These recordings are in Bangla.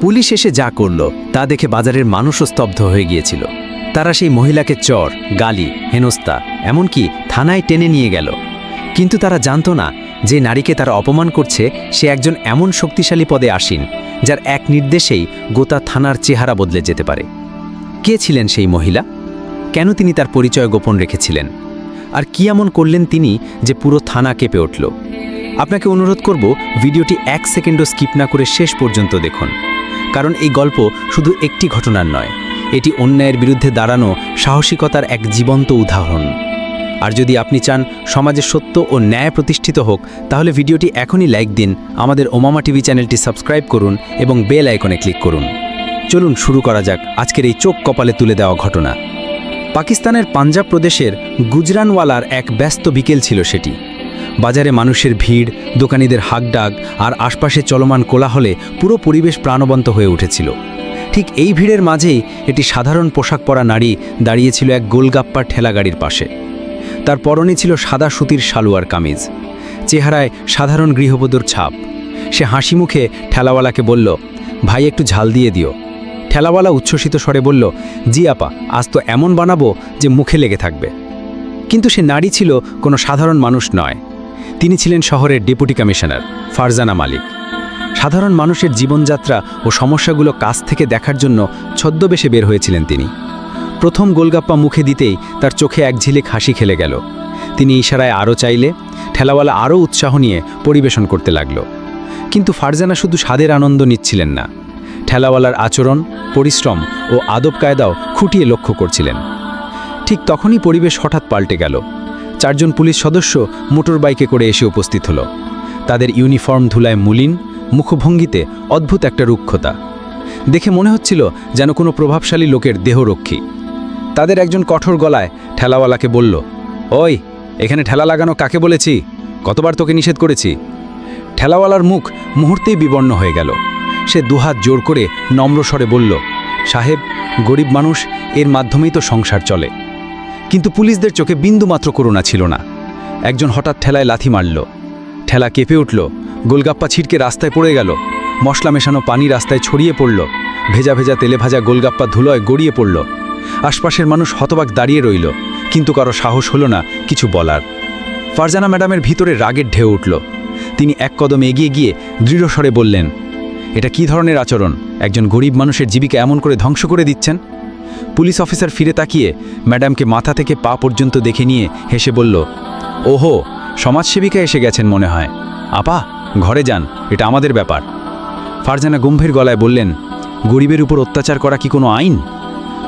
পুলিশ এসে যা করল, তা দেখে বাজারের মানুষও স্তব্ধ হয়ে গিয়েছিল। তারা সেই মহিলাকে চর, গালি হেনস্তা এমনকি থানায় টেনে নিয়ে গেল। কিন্তু তারা জানতো না যে নারীকে তারা অপমান করছে, সে একজন এমন শক্তিশালী পদে আসীন, যার এক নির্দেশেই গোতা থানার চেহারা বদলে যেতে পারে। কে ছিলেন সেই মহিলা? কেন তিনি তার পরিচয় গোপন রেখেছিলেন? আর কি এমন করলেন তিনি যে পুরো থানা কেঁপে উঠল? আপনাকে অনুরোধ করব, ভিডিওটি এক সেকেন্ডও স্কিপ না করে শেষ পর্যন্ত দেখুন। কারণ এই গল্প শুধু একটি ঘটনার নয়, এটি অন্যায়ের বিরুদ্ধে দাঁড়ানো সাহসিকতার এক জীবন্ত উদাহরণ। আর যদি আপনি চান সমাজে সত্য ও ন্যায় প্রতিষ্ঠিত হোক, তাহলে ভিডিওটি এখনই লাইক দিন, আমাদের ওমামা টিভি চ্যানেলটি সাবস্ক্রাইব করুন এবং বেল আইকনে ক্লিক করুন। চলুন শুরু করা যাক আজকের এই চোখ কপালে তুলে দেওয়া ঘটনা। পাকিস্তানের পাঞ্জাব প্রদেশের গুজরানওয়ালার এক ব্যস্ত বিকেল ছিল সেটি। বাজারে মানুষের ভিড়, দোকানিদের হাকডাক আর আশপাশে চলমান কোলাহলে পুরো পরিবেশ প্রাণবন্ত হয়ে উঠেছিল। ঠিক এই ভিড়ের মাঝেই এটি সাধারণ পোশাক পরা নারী দাঁড়িয়েছিল এক গোলগাপ্পার ঠেলাগাড়ির পাশে। তার পরনে ছিল সাদা সুতির সালোয়ার কামিজ। চেহারায় সাধারণ গৃহবধূর ছাপ। সে হাসি মুখে ঠেলাওয়ালাকে বলল, ভাই, একটু ঝাল দিয়ে দিও। ঠেলাওয়ালা উচ্ছ্বসিত স্বরে বলল, জি আপা, আজ তো এমন বানাবো যে মুখে লেগে থাকবে। কিন্তু সে নারী ছিল কোনো সাধারণ মানুষ নয়। তিনি ছিলেন শহরের ডেপুটি কমিশনার, ফারজানা মালিক। সাধারণ মানুষের জীবনযাত্রা ও সমস্যাগুলো কাছ থেকে দেখার জন্য ছদ্মবেশে বের হয়েছিলেন তিনি। প্রথম গোলগাপ্পা মুখে দিতেই তার চোখে এক ঝিলিক হাসি খেলে গেল। তিনি ইশারায় আরও চাইলে, ঠেলাওয়ালা আরও উৎসাহ নিয়ে পরিবেশন করতে লাগল। কিন্তু ফারজানা শুধু স্বাদের আনন্দ নিচ্ছিলেন না। ঠেলাওয়ালার আচরণ, পরিশ্রম ও আদব কায়দাও খুঁটিয়ে লক্ষ্য করছিলেন। ঠিক তখনই পরিবেশ হঠাৎ পাল্টে গেল। চারজন পুলিশ সদস্য মোটর বাইকে করে এসে উপস্থিত হলো। তাদের ইউনিফর্ম ধুলায় মুলিন, মুখভঙ্গিতে অদ্ভুত একটা রুক্ষতা। দেখে মনে হচ্ছিল যেন কোনো প্রভাবশালী লোকের দেহরক্ষী। তাদের একজন কঠোর গলায় ঠেলাওয়ালাকে বলল, ওই, এখানে ঠেলা লাগানো কাকে বলেছি? কতবার তোকে নিষেধ করেছি? ঠেলাওয়ালার মুখ মুহূর্তেই বিবর্ণ হয়ে গেল। সে দুহাত জোর করে নম্রস্বরে বলল, সাহেব, গরিব মানুষ, এর মাধ্যমেই তো সংসার চলে। কিন্তু পুলিশদের চোখে বিন্দুমাত্র করুণা ছিল না। একজন হঠাৎ ঠেলায় লাথি মারল। ঠেলা কেঁপে উঠল, গোলগাপ্পা ছিটকে রাস্তায় পড়ে গেল, মশলা মেশানো পানি রাস্তায় ছড়িয়ে পড়ল, ভেজা ভেজা তেলে ভাজা গোলগাপ্পা ধুলোয় গড়িয়ে পড়ল। আশপাশের মানুষ হতবাক দাঁড়িয়ে রইল, কিন্তু কারও সাহস হলো না কিছু বলার। ফারজানা ম্যাডামের ভিতরে রাগের ঢেউ উঠল। তিনি এক কদম এগিয়ে গিয়ে দৃঢ়স্বরে বললেন, এটা কি ধরনের আচরণ? একজন গরিব মানুষের জীবিকা এমন করে ধ্বংস করে দিচ্ছেন? পুলিশ অফিসার ফিরে তাকিয়ে ম্যাডামকে মাথা থেকে পা পর্যন্ত দেখে নিয়ে হেসে বলল, ওহো, সমাজসেবিকা এসে গেছেন মনে হয়। আপা, ঘরে যান, এটা আমাদের ব্যাপার। ফারজানা গম্ভীর গলায় বললেন, গরিবের উপর অত্যাচার করা কি কোনো আইন?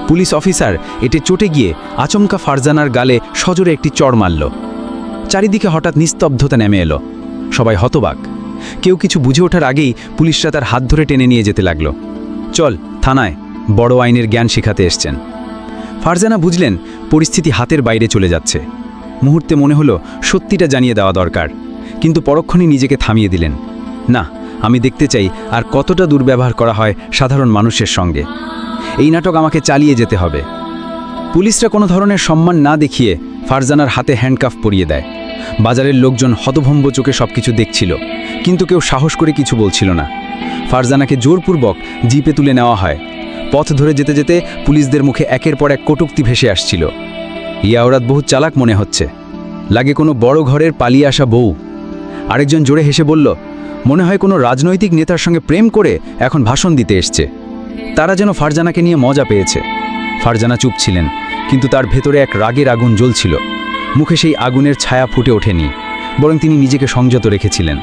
পুলিশ অফিসার এতে চটে গিয়ে আচমকা ফারজানার গালে সজোরে একটি চড় মারল। চারিদিকে হঠাৎ নিস্তব্ধতা নেমে এলো। সবাই হতবাক। কেউ কিছু বুঝে ওঠার আগেই পুলিশরা তার হাত ধরে টেনে নিয়ে যেতে লাগল। চল, থানায়। বড় আইনের জ্ঞান শেখাতে এসছেন। ফারজানা বুঝলেন, পরিস্থিতি হাতের বাইরে চলে যাচ্ছে। মুহূর্তে মনে হলো, সত্যিটা জানিয়ে দেওয়া দরকার। কিন্তু পরক্ষণে নিজেকে থামিয়ে দিলেন। না, আমি দেখতে চাই আর কতটা দুর্ব্যবহার করা হয় সাধারণ মানুষের সঙ্গে। এই নাটক আমাকে চালিয়ে যেতে হবে। পুলিশরা কোনো ধরনের সম্মান না দেখিয়ে ফারজানার হাতে হ্যান্ডকাফ পরিয়ে দেয়। বাজারের লোকজন হতভম্ব চোখে সব কিছু দেখছিল, কিন্তু কেউ সাহস করে কিছু বলছিল না। ফারজানাকে জোরপূর্বক জিপে তুলে নেওয়া হয়। পথ ধরে যেতে যেতে পুলিশদের মুখে একের পর এক কটুক্তি ভেসে আসছিল। ইয়াওরাত বহু চালাক মনে হচ্ছে। লাগে কোনো বড় ঘরের পালিয়ে আসা বউ। আরেকজন জোরে হেসে বলল, মনে হয় কোনো রাজনৈতিক নেতার সঙ্গে প্রেম করে এখন ভাষণ দিতে এসছে। তারা যেন ফারজানাকে নিয়ে মজা পেয়েছে। ফারজানা চুপ ছিলেন, কিন্তু তার ভেতরে এক রাগের আগুন জ্বলছিল। মুখে সেই আগুনের ছায়া ফুটে ওঠেনি, বরং তিনি নিজেকে সংযত রেখেছিলেন।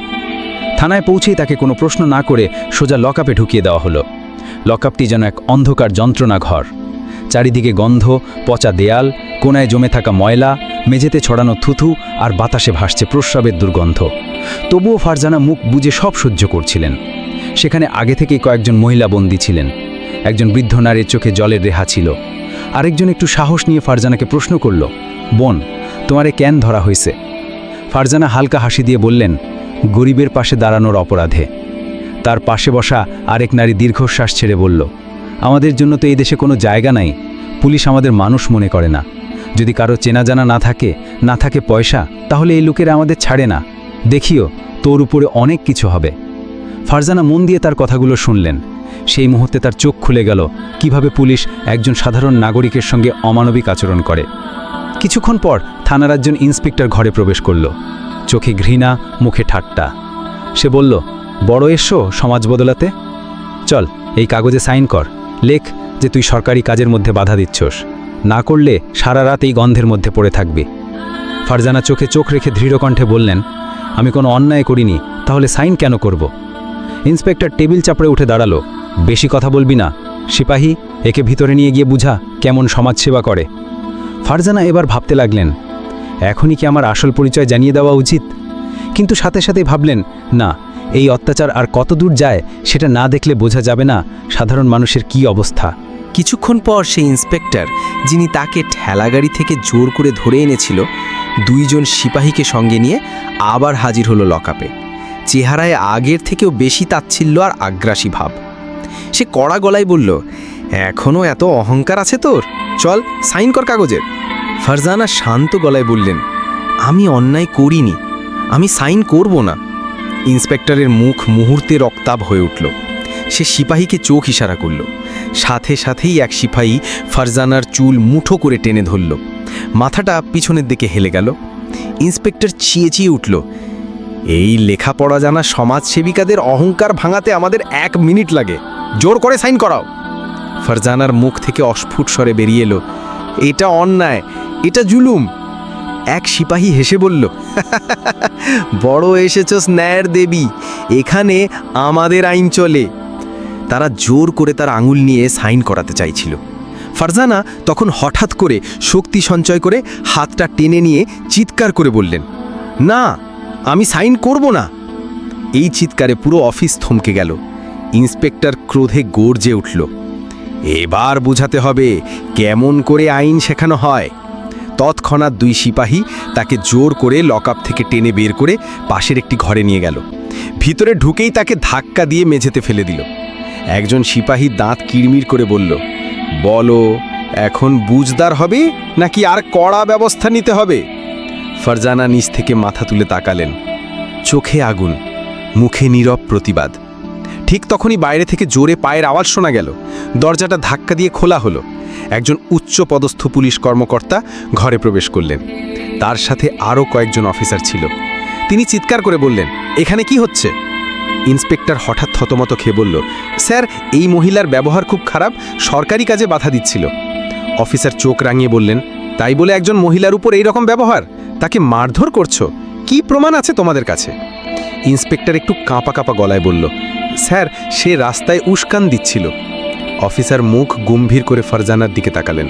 থানায় পৌঁছেই তাকে কোনো প্রশ্ন না করে সোজা লকআপে ঢুকিয়ে দেওয়া হলো। লকআপটি যেন এক অন্ধকার যন্ত্রণা ঘর চারিদিকে গন্ধ, পচা দেয়াল কোনায় জমে থাকা ময়লা, মেঝেতে ছড়ানো থুথু আর বাতাসে ভাসছে প্রস্রাবের দুর্গন্ধ। তবুও ফারজানা মুখ বুজে সব সহ্য করছিলেন। সেখানে আগে থেকেই কয়েকজন মহিলা বন্দী ছিলেন। একজন বৃদ্ধ নারীর চোখে জলের রেহা ছিল। আরেকজন একটু সাহস নিয়ে ফারজানাকে প্রশ্ন করল, বোন, তোমারে কেন ধরা হয়েছে ফারজানা হালকা হাসি দিয়ে বললেন, গরিবের পাশে দাঁড়ানোর অপরাধে। তার পাশে বসা আরেক নারী দীর্ঘশ্বাস ছেড়ে বলল, আমাদের জন্য তো এই দেশে কোনো জায়গা নাই। পুলিশ আমাদের মানুষ মনে করে না। যদি কারও চেনা জানা না থাকে না থাকে পয়সা, তাহলে এই লোকেরা আমাদের ছাড়ে না। দেখিও, তোর উপরে অনেক কিছু হবে। ফারজানা মন দিয়ে তার কথাগুলো শুনলেন। সেই মুহূর্তে তার চোখ খুলে গেল, কীভাবে পুলিশ একজন সাধারণ নাগরিকের সঙ্গে অমানবিক আচরণ করে। কিছুক্ষণ পর থানার একজন ইন্সপেক্টর ঘরে প্রবেশ করল। চোখে ঘৃণা, মুখে ঠাট্টা। সে বলল বড় এসো সমাজ বদলাতে। চল, এই কাগজে সাইন কর। লেখ যে তুই সরকারি কাজের মধ্যে বাধা দিচ্ছস। না করলে সারা রাত এই গন্ধের মধ্যে পড়ে থাকবি। ফারজানা চোখে চোখ রেখে দৃঢ় কণ্ঠে বললেন, আমি কোনো অন্যায় করিনি, তাহলে সাইন কেন করব? ইন্সপেক্টর টেবিল চাপড়ে উঠে দাঁড়াল। বেশি কথা বলবি না। সিপাহী, একে ভিতরে নিয়ে গিয়ে বুঝা কেমন সমাজসেবা করে। ফারজানা এবার ভাবতে লাগলেন, এখনই কি আমার আসল পরিচয় জানিয়ে দেওয়া উচিত? কিন্তু সাথে সাথে ভাবলেন, না এই অত্যাচার আর কত দূর যায় সেটা না দেখলে বোঝা যাবে না সাধারণ মানুষের কি অবস্থা। কিছুক্ষণ পর সেই ইন্সপেক্টর, যিনি তাকে ঠেলাগাড়ি থেকে জোর করে ধরে এনেছিল, দুইজন সিপাহীকে সঙ্গে নিয়ে আবার হাজির হলো লকআপে। চেহারায় আগের থেকেও বেশি তাচ্ছিল্য আর আগ্রাসী ভাব। সে কড়া গলায় বলল এখনও এত অহংকার আছে তোর? চল, সাইন কর কাগজের। ফারজানা শান্ত গলায় বললেন, আমি অন্যায় করিনি। আমি সাইন করব না। ইন্সপেক্টরের মুখ মুহূর্তে রক্তাব হয়ে উঠল। সে সিপাহীকে চোখ ইশারা করল। সাথে সাথেই এক সিপাহী ফারজানার চুল মুঠো করে টেনে ধরল। মাথাটা পিছনের দিকে হেলে গেল। ইন্সপেক্টর চিয়ে চিয়ে উঠল, এই লেখাপড়া জানা সমাজসেবিকাদের অহংকার ভাঙাতে আমাদের এক মিনিট লাগে। জোর করে সাইন করাও। ফারজানার মুখ থেকে অস্ফুট স্বরে বেরিয়ে এলো, এটা অন্যায়, এটা জুলুম। এক সিপাহী হেসে বলল, বড় এসেছস ন্যায়ের দেবী, এখানে আমাদের আইন চলে। তারা জোর করে তার আঙুল নিয়ে সাইন করাতে চাইছিল। ফারজানা তখন হঠাৎ করে শক্তি সঞ্চয় করে হাতটা টেনে নিয়ে চিৎকার করে বললেন, না, আমি সাইন করব না। এই চিৎকারে পুরো অফিস থমকে গেল। ইন্সপেক্টর ক্রোধে গর্জে উঠল, এবার বুঝাতে হবে কেমন করে আইন শেখানো হয়। তৎক্ষণাৎ দুই সিপাহী তাকে জোর করে লকআপ থেকে টেনে বের করে পাশের একটি ঘরে নিয়ে গেল। ভিতরে ঢুকেই তাকে ধাক্কা দিয়ে মেঝেতে ফেলে দিল। একজন সিপাহী দাঁত কিরমির করে বলল, বলো, এখন বুঝদার হবে নাকি আর কড়া ব্যবস্থা নিতে হবে? ফারজানা নিচ থেকে মাথা তুলে তাকালেন। চোখে আগুন, মুখে নীরব প্রতিবাদ। ঠিক তখনই বাইরে থেকে জোরে পায়ের আওয়াজ শোনা গেল। দরজাটা ধাক্কা দিয়ে খোলা হলো। একজন উচ্চ পদস্থ পুলিশ কর্মকর্তা ঘরে প্রবেশ করলেন। তার সাথে আরও কয়েকজন অফিসার ছিল। তিনি চিৎকার করে বললেন, এখানে কি হচ্ছে? ইন্সপেক্টর হঠাৎ থতমত খেয়ে বলল, স্যার, এই মহিলার ব্যবহার খুব খারাপ, সরকারি কাজে বাধা দিচ্ছিল। অফিসার চোখ রাঙিয়ে বললেন, তাই বলে একজন মহিলার উপর এই রকম ব্যবহার? তাকে মারধর করছ? কি প্রমাণ আছে তোমাদের কাছে? ইন্সপেক্টর একটু কাঁপা কাঁপা গলায় বলল, স্যার, সে রাস্তায় উস্কান দিচ্ছিল। অফিসার মুখ গম্ভীর করে ফারজানার দিকে তাকালেন।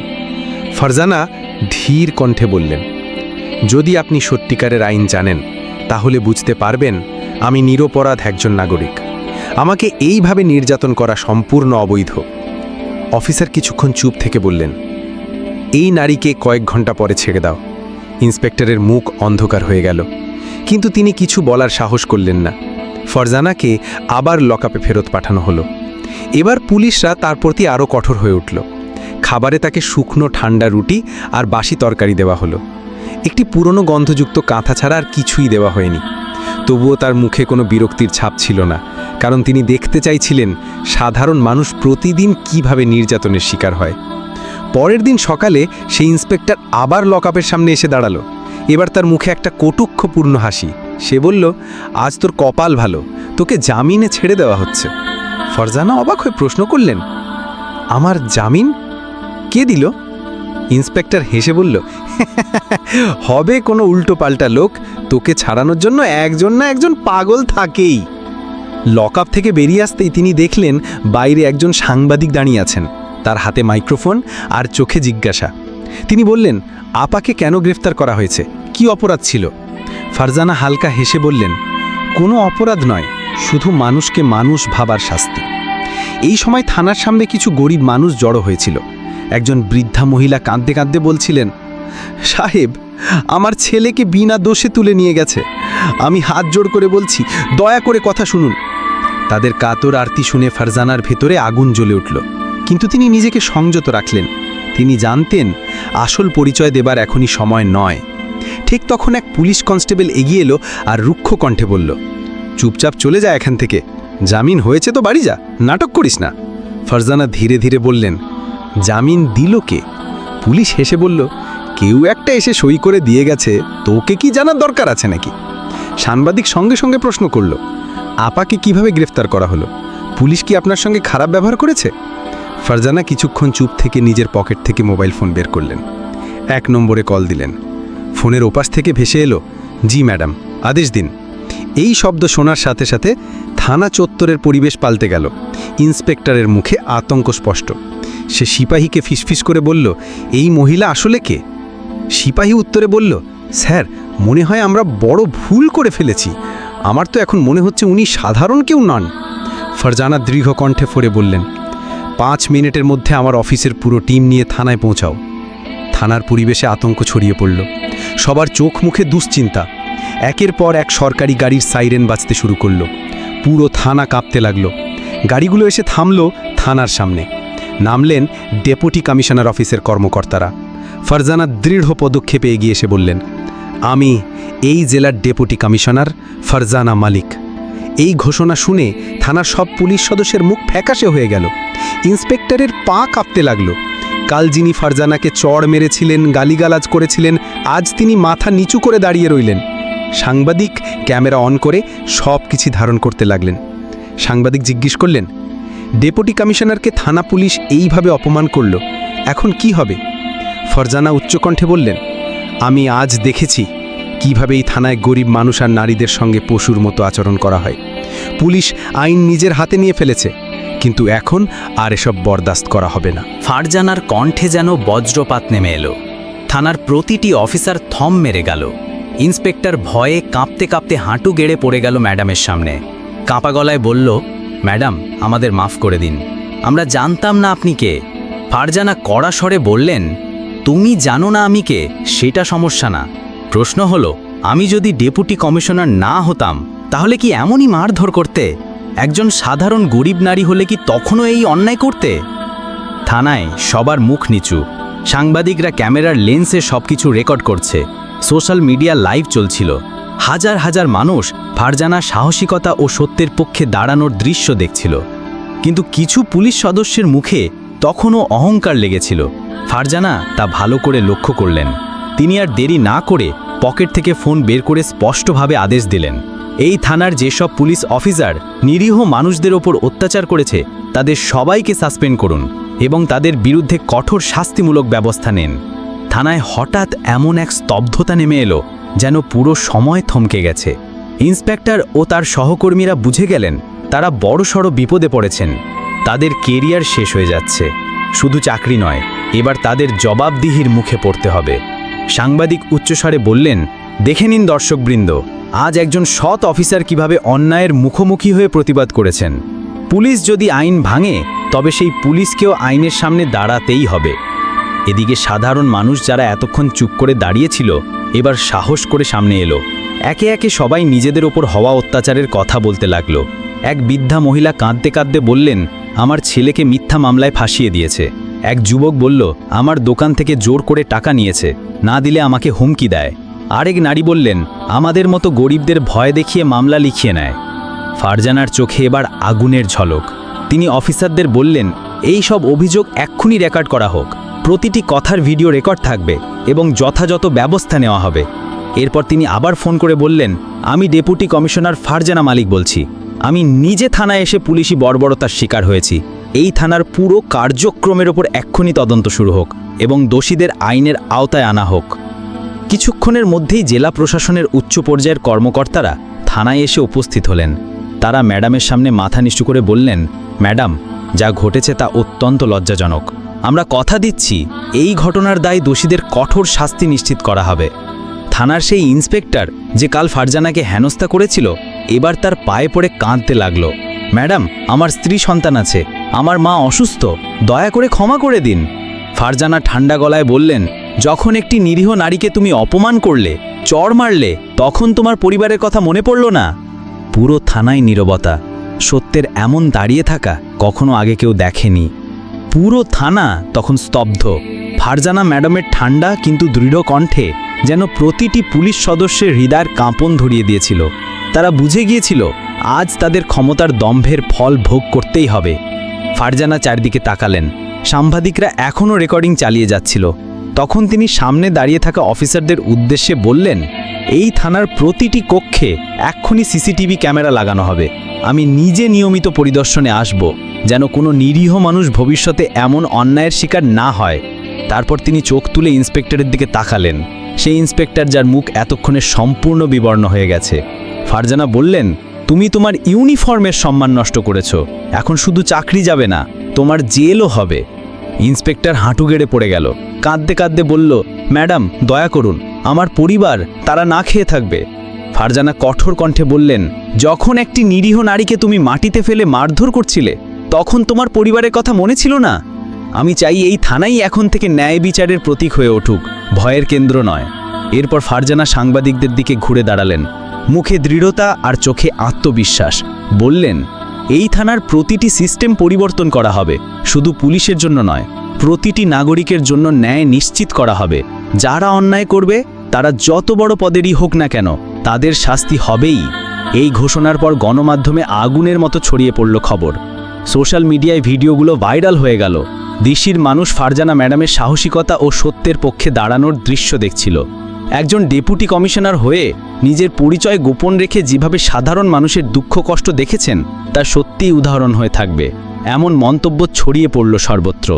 ফারজানা ধীর কণ্ঠে বললেন, যদি আপনি সত্যিকারের আইন জানেন, তাহলে বুঝতে পারবেন আমি নিরপরাধ একজন নাগরিক। আমাকে এইভাবে নির্যাতন করা সম্পূর্ণ অবৈধ। অফিসার কিছুক্ষণ চুপ থেকে বললেন, এই নারীকে কয়েক ঘণ্টা পরে ছেড়ে দাও। ইন্সপেক্টরের মুখ অন্ধকার হয়ে গেল। কিন্তু তিনি কিছু বলার সাহস করলেন না। ফরজানাকে আবার লকআপে ফেরত পাঠানো হলো। এবার পুলিশরা তার প্রতি আরও কঠোর হয়ে উঠল। খাবারে তাকে শুকনো ঠান্ডা রুটি আর বাসি তরকারি দেওয়া হলো। একটি পুরনো গন্ধযুক্ত কাঁথা ছাড়া আর কিছুই দেওয়া হয়নি। তবুও তার মুখে কোনো বিরক্তির ছাপ ছিল না, কারণ তিনি দেখতে চাইছিলেন সাধারণ মানুষ প্রতিদিন কীভাবে নির্যাতনের শিকার হয়। পরের দিন সকালে সেই ইন্সপেক্টর আবার লকআপের সামনে এসে দাঁড়াল। এবার তার মুখে একটা কটুক্ষপূর্ণ হাসি। সে বলল, আজ তোর কপাল ভালো, তোকে জামিনে ছেড়ে দেওয়া হচ্ছে। ফরজানা অবাক হয়ে প্রশ্ন করলেন, আমার জামিন? কে দিল? ইন্সপেক্টর হেসে বলল, হবে কোনো উল্টো পাল্টা লোক, তোকে ছাড়ানোর জন্য একজন না একজন পাগল থাকেই। লকআপ থেকে বেরিয়ে আসতেই তিনি দেখলেন, বাইরে একজন সাংবাদিক দাঁড়িয়ে আছেন, তার হাতে মাইক্রোফোন আর চোখে জিজ্ঞাসা। তিনি বললেন, আপাকে কেন গ্রেফতার করা হয়েছে? কি অপরাধ ছিল? ফারজানা হালকা হেসে বললেন, কোনো অপরাধ নয় শুধু মানুষকে মানুষ ভাবার শাস্তি। এই সময় থানার সামনে কিছু গরিব মানুষ জড়ো হয়েছিল। একজন বৃদ্ধা মহিলা কাঁদতে কাঁদতে বলছিলেন, সাহেব, আমার ছেলেকে বিনা দোষে তুলে নিয়ে গেছে। আমি হাত জোড় করে বলছি, দয়া করে কথা শুনুন। তাদের কাতর আরতি শুনে ফারজানার ভেতরে আগুন জ্বলে উঠল। কিন্তু তিনি নিজেকে সংযত রাখলেন। তিনি জানতেন, আসল পরিচয় দেবার এখনই সময় নয়। ঠিক তখন এক পুলিশ কনস্টেবল এগিয়ে এলো আর রুক্ষ কণ্ঠে বলল চুপচাপ চলে যায় এখান থেকে। জামিন হয়েছে তো বাড়ি যা, নাটক করিস না। ফারজানা ধীরে ধীরে বললেন, জামিন দিল কে? পুলিশ হেসে বলল, কেউ একটা এসে সই করে দিয়ে গেছে, তোকে কি জানার দরকার আছে নাকি? সাংবাদিক সঙ্গে সঙ্গে প্রশ্ন করল, আপাকে কীভাবে গ্রেফতার করা হলো? পুলিশ কি আপনার সঙ্গে খারাপ ব্যবহার করেছে? ফারজানা কিছুক্ষণ চুপ থেকে নিজের পকেট থেকে মোবাইল ফোন বের করলেন। এক নম্বরে কল দিলেন। ফোনের ওপাশ থেকে ভেসে এলো, জি ম্যাডাম, আদেশ দিন। এই শব্দ শোনার সাথে সাথে থানা চত্বরের পরিবেশ পাল্টে গেল। ইন্সপেক্টরের মুখে আতঙ্ক স্পষ্ট। সে সিপাহীকে ফিসফিস করে বলল, এই মহিলা আসলে কে? সিপাহী উত্তরে বলল, স্যার, মনে হয় আমরা বড় ভুল করে ফেলেছি। আমার তো এখন মনে হচ্ছে উনি সাধারণ কেউ নন। ফারজানা দৃঢ় কণ্ঠে ফরে বললেন, পাঁচ মিনিটের মধ্যে আমার অফিসের পুরো টিম নিয়ে থানায় পৌঁছাও। থানার পরিবেশে আতঙ্ক ছড়িয়ে পড়ল। সবার চোখ মুখে দুশ্চিন্তা। একের পর এক সরকারি গাড়ির সাইরেন বাজতে শুরু করল। পুরো থানা কাঁপতে লাগল। গাড়িগুলো এসে থামলো থানার সামনে। নামলেন ডেপুটি কমিশনার অফিসের কর্মকর্তারা। ফারজানা দৃঢ় পদক্ষেপে এগিয়ে এসে বললেন, আমি এই জেলার ডেপুটি কমিশনার ফারজানা মালিক। এই ঘোষণা শুনে থানার সব পুলিশ সদস্যের মুখ ফ্যাকাশে হয়ে গেল। ইন্সপেক্টরের পা কাঁপতে লাগল। কাল যিনি ফারজানাকে চড় মেরেছিলেন, গালিগালাজ করেছিলেন, আজ তিনি মাথা নিচু করে দাঁড়িয়ে রইলেন। সাংবাদিক ক্যামেরা অন করে সব কিছু ধারণ করতে লাগলেন। সাংবাদিক জিজ্ঞেস করলেন, ডেপুটি কমিশনারকে থানা পুলিশ এইভাবে অপমান করল, এখন কি হবে? ফরজানা উচ্চকণ্ঠে বললেন, আমি আজ দেখেছি কীভাবে এই থানায় গরিব মানুষ আর নারীদের সঙ্গে পশুর মতো আচরণ করা হয়। পুলিশ আইন নিজের হাতে নিয়ে ফেলেছে, কিন্তু এখন আর এসব বরদাস্ত করা হবে না। ফারজানার কণ্ঠে যেন বজ্রপাত নেমে এলো। থানার প্রতিটি অফিসার থম মেরে গেল। ইন্সপেক্টর ভয়ে কাঁপতে কাঁপতে হাঁটু গেড়ে পড়ে গেল ম্যাডামের সামনে। কাঁপা গলায় বলল, ম্যাডাম, আমাদের মাফ করে দিন। আমরা জানতাম না আপনি কে। ফারজানা কড়া স্বরে বললেন, তুমি জানো না আমি কে, সেটা সমস্যা না। প্রশ্ন হলো, আমি যদি ডেপুটি কমিশনার না হতাম, তাহলে কি এমনই মারধর করতে? একজন সাধারণ গরিব নারী হলে কি তখনও এই অন্যায় করতে? থানায় সবার মুখ নিচু। সাংবাদিকরা ক্যামেরার লেন্সে সবকিছু রেকর্ড করছে। সোশ্যাল মিডিয়া লাইভ চলছিল। হাজার হাজার মানুষ ফারজানা সাহসিকতা ও সত্যের পক্ষে দাঁড়ানোর দৃশ্য দেখছিল। কিন্তু কিছু পুলিশ সদস্যের মুখে তখনও অহংকার লেগেছিল। ফারজানা তা ভালো করে লক্ষ্য করলেন। তিনি আর দেরি না করে পকেট থেকে ফোন বের করে স্পষ্টভাবে আদেশ দিলেন। এই থানার যেসব পুলিশ অফিসার নিরীহ মানুষদের ওপর অত্যাচার করেছে, তাদের সবাইকে সাসপেন্ড করুন এবং তাদের বিরুদ্ধে কঠোর শাস্তিমূলক ব্যবস্থা নেন। থানায় হঠাৎ এমন এক স্তব্ধতা নেমে এলো, যেন পুরো সময় থমকে গেছে। ইন্সপেক্টর ও তার সহকর্মীরা বুঝে গেলেন, তারা বড়সড় বিপদে পড়েছেন। তাদের কেরিয়ার শেষ হয়ে যাচ্ছে। শুধু চাকরি নয়, এবার তাদের জবাবদিহির মুখে পড়তে হবে। সাংবাদিক উচ্চস্বরে বললেন, দেখে নিন দর্শকবৃন্দ, আজ একজন সৎ অফিসার কীভাবে অন্যায়ের মুখোমুখি হয়ে প্রতিবাদ করেছেন। পুলিশ যদি আইন ভাঙে, তবে সেই পুলিশকেও আইনের সামনে দাঁড়াতেই হবে। এদিকে সাধারণ মানুষ যারা এতক্ষণ চুপ করে দাঁড়িয়েছিল, এবার সাহস করে সামনে এলো। একে একে সবাই নিজেদের ওপর হওয়া অত্যাচারের কথা বলতে লাগল। এক বৃদ্ধা মহিলা কাঁদতে কাঁদতে বললেন, আমার ছেলেকে মিথ্যা মামলায় ফাঁসিয়ে দিয়েছে। এক যুবক বলল, আমার দোকান থেকে জোর করে টাকা নিয়েছে, না দিলে আমাকে হুমকি দেয়। আরেক নারী বললেন, আমাদের মতো গরিবদের ভয় দেখিয়ে মামলা লিখিয়ে নেয়। ফারজানার চোখে এবার আগুনের ঝলক। তিনি অফিসারদের বললেন, এই সব অভিযোগ এক্ষুনি রেকর্ড করা হোক। প্রতিটি কথার ভিডিও রেকর্ড থাকবে এবং যথাযথ ব্যবস্থা নেওয়া হবে। এরপর তিনি আবার ফোন করে বললেন, আমি ডেপুটি কমিশনার ফারজানা মালিক বলছি। আমি নিজে থানায় এসে পুলিশি বর্বরতার শিকার হয়েছি। এই থানার পুরো কার্যক্রমের ওপর এক্ষুনি তদন্ত শুরু হোক এবং দোষীদের আইনের আওতায় আনা হোক। কিছুক্ষণের মধ্যেই জেলা প্রশাসনের উচ্চ পর্যায়ের কর্মকর্তারা থানায় এসে উপস্থিত হলেন। তারা ম্যাডামের সামনে মাথা নিচু করে বললেন, ম্যাডাম, যা ঘটেছে তা অত্যন্ত লজ্জাজনক। আমরা কথা দিচ্ছি, এই ঘটনার দায় দোষীদের কঠোর শাস্তি নিশ্চিত করা হবে। থানার সেই ইন্সপেক্টর যে কাল ফারজানাকে হেনস্থা করেছিল, এবার তার পায়ে পড়ে কাঁদতে লাগল। ম্যাডাম, আমার স্ত্রী সন্তান আছে, আমার মা অসুস্থ, দয়া করে ক্ষমা করে দিন। ফারজানা ঠান্ডা গলায় বললেন, যখন একটি নিরীহ নারীকে তুমি অপমান করলে চড় মারলে, তখন তোমার পরিবারের কথা মনে পড়ল না? পুরো থানায় নীরবতা। সত্যের এমন দাঁড়িয়ে থাকা কখনো আগে কেউ দেখেনি। পুরো থানা তখন স্তব্ধ। ফারজানা ম্যাডামের ঠান্ডা কিন্তু দৃঢ় কণ্ঠে যেন প্রতিটি পুলিশ সদস্যের হৃদয়ের কাঁপন ধরিয়ে দিয়েছিল। তারা বুঝে গিয়েছিল, আজ তাদের ক্ষমতার দম্ভের ফল ভোগ করতেই হবে। ফারজানা চারদিকে তাকালেন। সাংবাদিকরা এখনও রেকর্ডিং চালিয়ে যাচ্ছিল। তখন তিনি সামনে দাঁড়িয়ে থাকা অফিসারদের উদ্দেশ্যে বললেন, এই থানার প্রতিটি কক্ষে এক্ষুনি সিসিটিভি ক্যামেরা লাগানো হবে। আমি নিজে নিয়মিত পরিদর্শনে আসব, যেন কোনো নিরীহ মানুষ ভবিষ্যতে এমন অন্যায়ের শিকার না হয়। তারপর তিনি চোখ তুলে ইন্সপেক্টরের দিকে তাকালেন। সেই ইন্সপেক্টর যার মুখ এতক্ষণে সম্পূর্ণ বিবর্ণ হয়ে গেছে। ফারজানা বললেন, তুমি তোমার ইউনিফর্মের সম্মান নষ্ট করেছ। এখন শুধু চাকরি যাবে না, তোমার জেলও হবে। ইন্সপেক্টর হাঁটু গেড়ে পড়ে গেল। কাঁদতে কাঁদতে বলল, ম্যাডাম, দয়া করুন, আমার পরিবার, তারা না খেয়ে থাকবে। ফারজানা কঠোর কণ্ঠে বললেন, যখন একটি নিরীহ নারীকে তুমি মাটিতে ফেলে মারধর করছিলে, তখন তোমার পরিবারের কথা মনে ছিল না? আমি চাই এই থানাই এখন থেকে ন্যায় বিচারের প্রতীক হয়ে উঠুক, ভয়ের কেন্দ্র নয়। এরপর ফারজানা সাংবাদিকদের দিকে ঘুরে দাঁড়ালেন। মুখে দৃঢ়তা আর চোখে আত্মবিশ্বাস। বললেন, এই থানার প্রতিটি সিস্টেম পরিবর্তন করা হবে, শুধু পুলিশের জন্য নয়, প্রতিটি নাগরিকের জন্য ন্যায় নিশ্চিত করা হবে। যারা অন্যায় করবে, তারা যত বড় পদেরই হোক না কেন তাদের শাস্তি হবেই। এই ঘোষণার পর গণমাধ্যমে আগুনের মতো ছড়িয়ে পড়ল খবর। সোশ্যাল মিডিয়ায় ভিডিওগুলো ভাইরাল হয়ে গেল। দিশির মানুষ ফারজানা ম্যাডামের সাহসিকতা ও সত্যের পক্ষে দাঁড়ানোর দৃশ্য দেখছিল। একজন ডেপুটি কমিশনার হয়ে নিজের পরিচয় গোপন রেখে যেভাবে সাধারণ মানুষের দুঃখ কষ্ট দেখেছেন, তা সত্যিই উদাহরণ হয়ে থাকবে। এমন মন্তব্য ছড়িয়ে পড়ল সর্বত্র।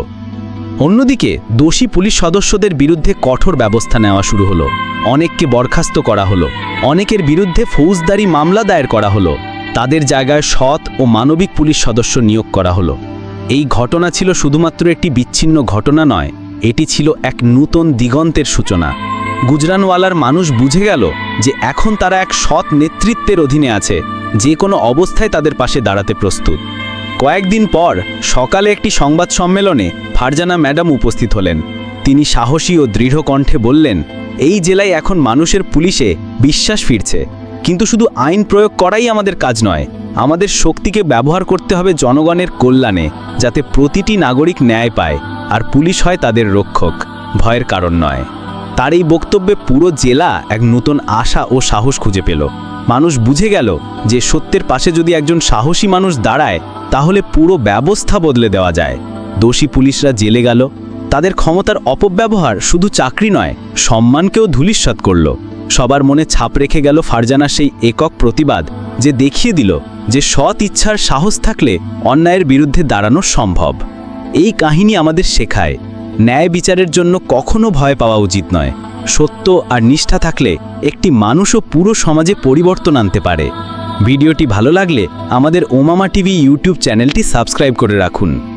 অন্যদিকে, দোষী পুলিশ সদস্যদের বিরুদ্ধে কঠোর ব্যবস্থা নেওয়া শুরু হলো। অনেককে বরখাস্ত করা হলো। অনেকের বিরুদ্ধে ফৌজদারি মামলা দায়ের করা হলো। তাদের জায়গায় সৎ ও মানবিক পুলিশ সদস্য নিয়োগ করা হলো। এই ঘটনা ছিল শুধুমাত্র একটি বিচ্ছিন্ন ঘটনা নয়, এটি ছিল এক নূতন দিগন্তের সূচনা। গুজরানওয়ালার মানুষ বুঝে গেল যে এখন তারা এক সৎ নেতৃত্বের অধীনে আছে, যে কোনো অবস্থায় তাদের পাশে দাঁড়াতে প্রস্তুত। কয়েকদিন পর সকালে একটি সংবাদ সম্মেলনে ফারজানা ম্যাডাম উপস্থিত হলেন। তিনি সাহসী ও দৃঢ় কণ্ঠে বললেন, এই জেলায় এখন মানুষের পুলিশে বিশ্বাস ফিরছে। কিন্তু শুধু আইন প্রয়োগ করাই আমাদের কাজ নয়, আমাদের শক্তিকে ব্যবহার করতে হবে জনগণের কল্যাণে, যাতে প্রতিটি নাগরিক ন্যায় পায়, আর পুলিশ হয় তাদের রক্ষক, ভয়ের কারণ নয়। তার এই বক্তব্যে পুরো জেলা এক নতুন আশা ও সাহস খুঁজে পেল। মানুষ বুঝে গেল যে সত্যের পাশে যদি একজন সাহসী মানুষ দাঁড়ায়, তাহলে পুরো ব্যবস্থা বদলে দেওয়া যায়। দোষী পুলিশরা জেলে গেল। তাদের ক্ষমতার অপব্যবহার শুধু চাকরি নয়, সম্মানকেও ধূলিস্বাত করল। সবার মনে ছাপ রেখে গেল ফারজানা সেই একক প্রতিবাদ যে দেখিয়ে দিল যে সৎ ইচ্ছার সাহস থাকলে অন্যায়ের বিরুদ্ধে দাঁড়ানো সম্ভব। এই কাহিনী আমাদের শেখায়। ন্যায় বিচারের জন্য কখনো ভয় পাওয়া উচিত নয়। সত্য আর নিষ্ঠা থাকলে একটি মানুষও পুরো সমাজে পরিবর্তন আনতে পারে। ভিডিওটি ভালো লাগলে আমাদের ওমামা টিভি ইউটিউব চ্যানেলটি সাবস্ক্রাইব করে রাখুন।